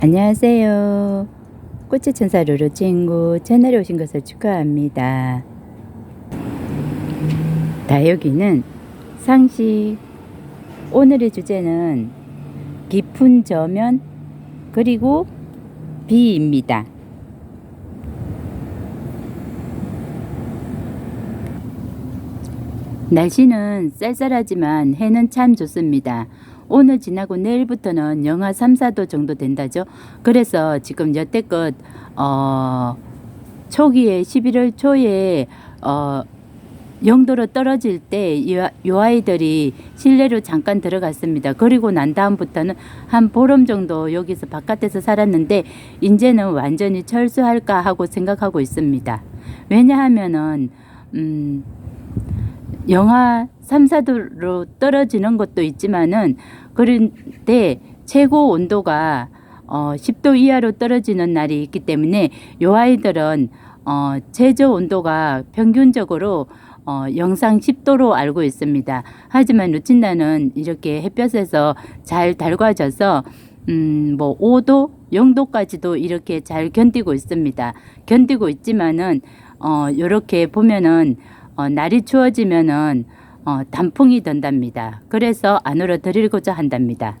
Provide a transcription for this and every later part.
안녕하세요. 꽃의 천사 루루 친구 채널에 오신 것을 축하합니다. 다육이는 상식. 오늘의 주제는 깊은 저면 그리고 비입니다. 날씨는 쌀쌀하지만 해는 참 좋습니다. 오늘 지나고 내일부터는 영하 3, 4도 정도 된다죠. 그래서 지금 여태껏 어 초기에 11월 초에 어 영도로 떨어질 때이 아이들이 실내로 잠깐 들어갔습니다. 그리고 난 다음부터는 한 보름 정도 여기서 바깥에서 살았는데 이제는 완전히 철수할까 하고 생각하고 있습니다. 왜냐하면은 음 영하 3, 4도로 떨어지는 것도 있지만은 그런데 최고 온도가 어 10도 이하로 떨어지는 날이 있기 때문에 요 아이들은 어 최저 온도가 평균적으로 어 영상 10도로 알고 있습니다. 하지만 루친다는 이렇게 햇볕에서 잘 달궈져서 음 뭐 5도, 0도까지도 이렇게 잘 견디고 있습니다. 견디고 있지만은 어 요렇게 보면은 어, 날이 추워지면은 어, 단풍이 든답니다. 그래서 안으로 들이고자 한답니다.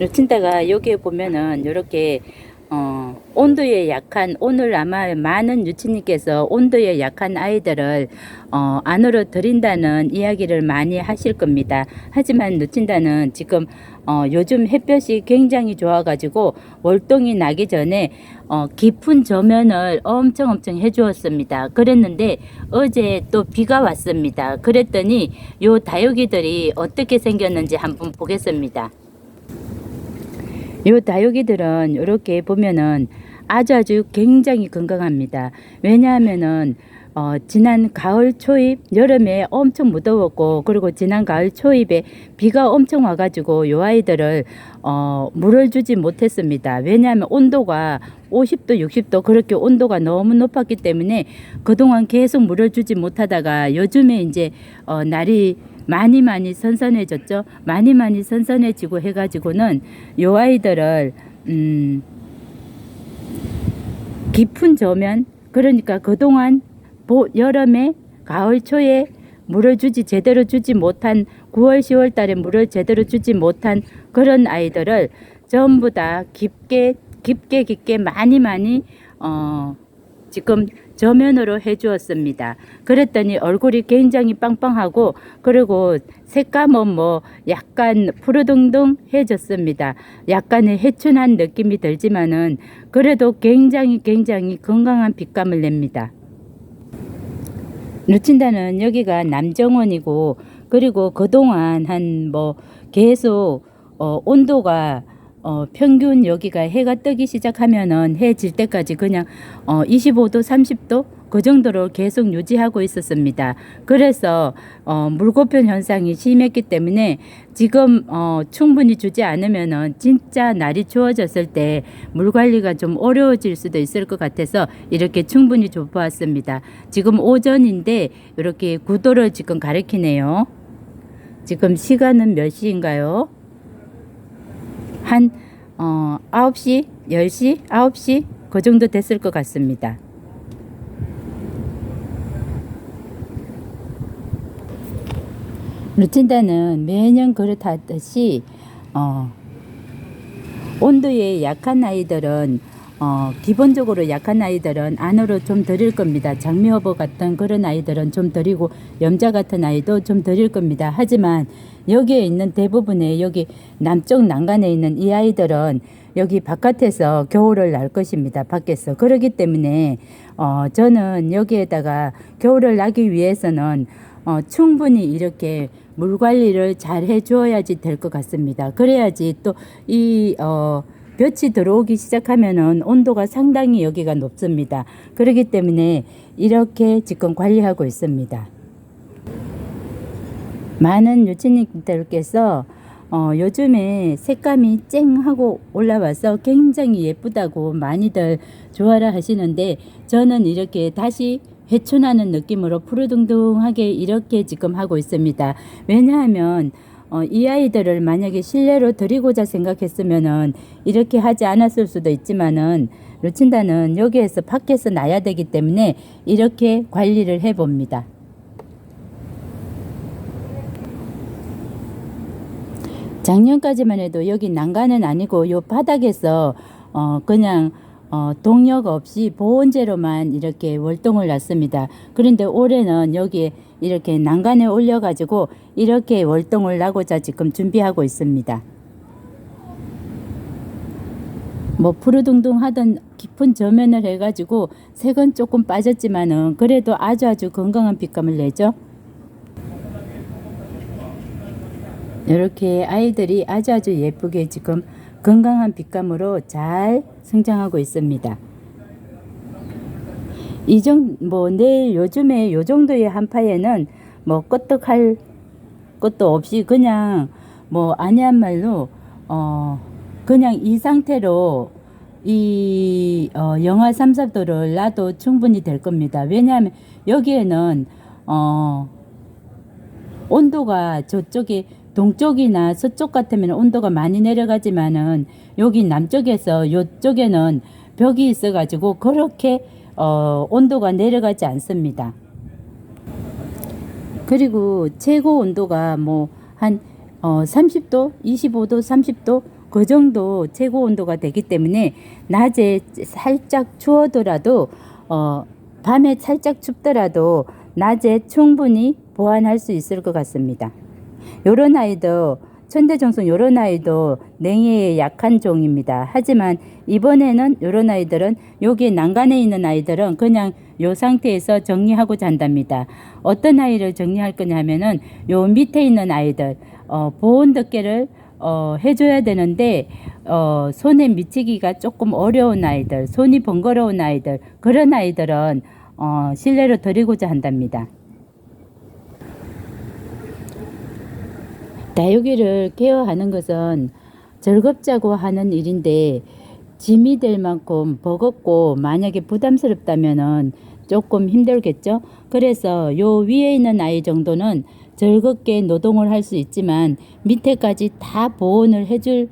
루친다가 여기에 보면은 이렇게 어, 온도에 약한 오늘 아마 많은 유치님께서 온도에 약한 아이들을 어, 안으로 들인다는 이야기를 많이 하실 겁니다. 하지만 루친다는 지금 어, 요즘 햇볕이 굉장히 좋아가지고 월동이 나기 전에 어, 깊은 저면을 엄청 엄청 해주었습니다. 그랬는데 어제 또 비가 왔습니다. 그랬더니 요 다육이들이 어떻게 생겼는지 한번 보겠습니다. 요 다육이들은 이렇게 보면은 아주 아주 굉장히 건강합니다. 왜냐하면은 어, 지난 가을 초입, 여름에 엄청 무더웠고, 그리고 지난 가을 초입에 비가 엄청 와가지고 요 아이들을, 어, 물을 주지 못했습니다. 왜냐하면 온도가 50도, 60도 그렇게 온도가 너무 높았기 때문에 그동안 계속 물을 주지 못하다가 요즘에 이제, 어, 날이 많이 많이 선선해졌죠. 많이 많이 선선해지고 해가지고는 요 아이들을, 음, 깊은 저면, 그러니까 그동안 보, 여름에 가을 초에 물을 주지 제대로 주지 못한 9월 10월 달에 물을 제대로 주지 못한 그런 아이들을 전부 다 깊게 깊게 깊게 많이 많이 어 지금 저면으로 해 주었습니다. 그랬더니 얼굴이 굉장히 빵빵하고 그리고 색감은 뭐 약간 푸르둥둥해졌습니다. 약간의 해춘한 느낌이 들지만은 그래도 굉장히 굉장히 건강한 빛감을 냅니다. 루친다는 여기가 남정원이고 그리고 그동안 한 뭐 계속 어 온도가 어 평균 여기가 해가 뜨기 시작하면은 해 질 때까지 그냥 어 25도 30도 그 정도로 계속 유지하고 있었습니다. 그래서 어 물고편 현상이 심했기 때문에 지금 어 충분히 주지 않으면은 진짜 날이 추워졌을 때 물 관리가 좀 어려워질 수도 있을 것 같아서 이렇게 충분히 줘 보았습니다. 지금 오전인데 이렇게 구도를 지금 가리키네요. 지금 시간은 몇 시인가요? 한 어, 9시, 10시, 9시 그 정도 됐을 것 같습니다. 루틴다는 매년 그렇다듯이 어, 온도에 약한 아이들은 어, 기본적으로 약한 아이들은 안으로 좀 드릴 겁니다. 장미허브 같은 그런 아이들은 좀 드리고 염자 같은 아이도 좀 드릴 겁니다. 하지만 여기에 있는 대부분의 여기 남쪽 난간에 있는 이 아이들은 여기 바깥에서 겨울을 날 것입니다. 밖에서. 그러기 때문에 어, 저는 여기에다가 겨울을 나기 위해서는 어, 충분히 이렇게 물 관리를 잘 해줘야지 될 것 같습니다. 그래야지 또이 어, 볕이 들어오기 시작하면은 온도가 상당히 여기가 높습니다. 그렇기 때문에 이렇게 지금 관리하고 있습니다. 많은 유치님들께서 어, 요즘에 색감이 쨍하고 올라와서 굉장히 예쁘다고 많이들 좋아라 하시는데 저는 이렇게 다시 회춘하는 느낌으로 푸르둥둥하게 이렇게 지금 하고 있습니다. 왜냐하면 어, 이 아이들을 만약에 실내로 드리고자 생각했으면은 이렇게 하지 않았을 수도 있지만은 루친다는 여기에서 밖에서 나야 되기 때문에 이렇게 관리를 해 봅니다. 작년까지만 해도 여기 난간은 아니고 요 바닥에서 어 그냥 어 동력 없이 보온재로만 이렇게 월동을 놨습니다. 그런데 올해는 여기에 이렇게 난간에 올려 가지고 이렇게 월동을 나고자 지금 준비하고 있습니다. 뭐 푸르둥둥 하던 깊은 저면을 해가지고 색은 조금 빠졌지만은 그래도 아주 아주 건강한 빛감을 내죠. 이렇게 아이들이 아주 아주 예쁘게 지금 건강한 빛감으로 잘 성장하고 있습니다. 이정 뭐 내일 요즘에 요 정도의 한파에는 뭐 끄떡할 것도 없이 그냥 뭐 아니한 말로 어 그냥 이 상태로 이 어, 영하 3, 4도를 놔도 충분히 될 겁니다. 왜냐하면 여기에는 어 온도가 저쪽에 동쪽이나 서쪽 같으면 온도가 많이 내려가지만은 여기 남쪽에서 요쪽에는 벽이 있어 가지고 그렇게 어, 온도가 내려가지 않습니다. 그리고 최고 온도가 뭐한 어, 30도, 25도, 30도 그 정도 최고 온도가 되기 때문에 낮에 살짝 추워더라도 어, 밤에 살짝 춥더라도 낮에 충분히 보완할 수 있을 것 같습니다. 요런 아이도 천대정성 요런 아이도 냉해에 약한 종입니다. 하지만 이번에는 요런 아이들은 여기 난간에 있는 아이들은 그냥 요 상태에서 정리하고자 한답니다. 어떤 아이를 정리할 거냐 하면은 요 밑에 있는 아이들 어, 보온 덮개를 어, 해줘야 되는데 어, 손에 미치기가 조금 어려운 아이들, 손이 번거로운 아이들 그런 아이들은 어, 실내로 드리고자 한답니다. 다육이를 케어하는 것은 즐겁자고 하는 일인데 짐이 될 만큼 버겁고 만약에 부담스럽다면은 조금 힘들겠죠. 그래서 요 위에 있는 아이 정도는 즐겁게 노동을 할 수 있지만 밑에까지 다 보온을 해줄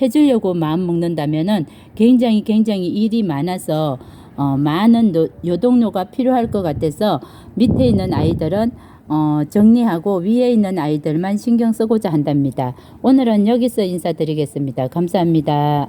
해주려고 마음 먹는다면은 굉장히 굉장히 일이 많아서 어, 많은 노, 요동료가 필요할 것 같아서 밑에 있는 아이들은 어, 정리하고 위에 있는 아이들만 신경 쓰고자 한답니다. 오늘은 여기서 인사드리겠습니다. 감사합니다.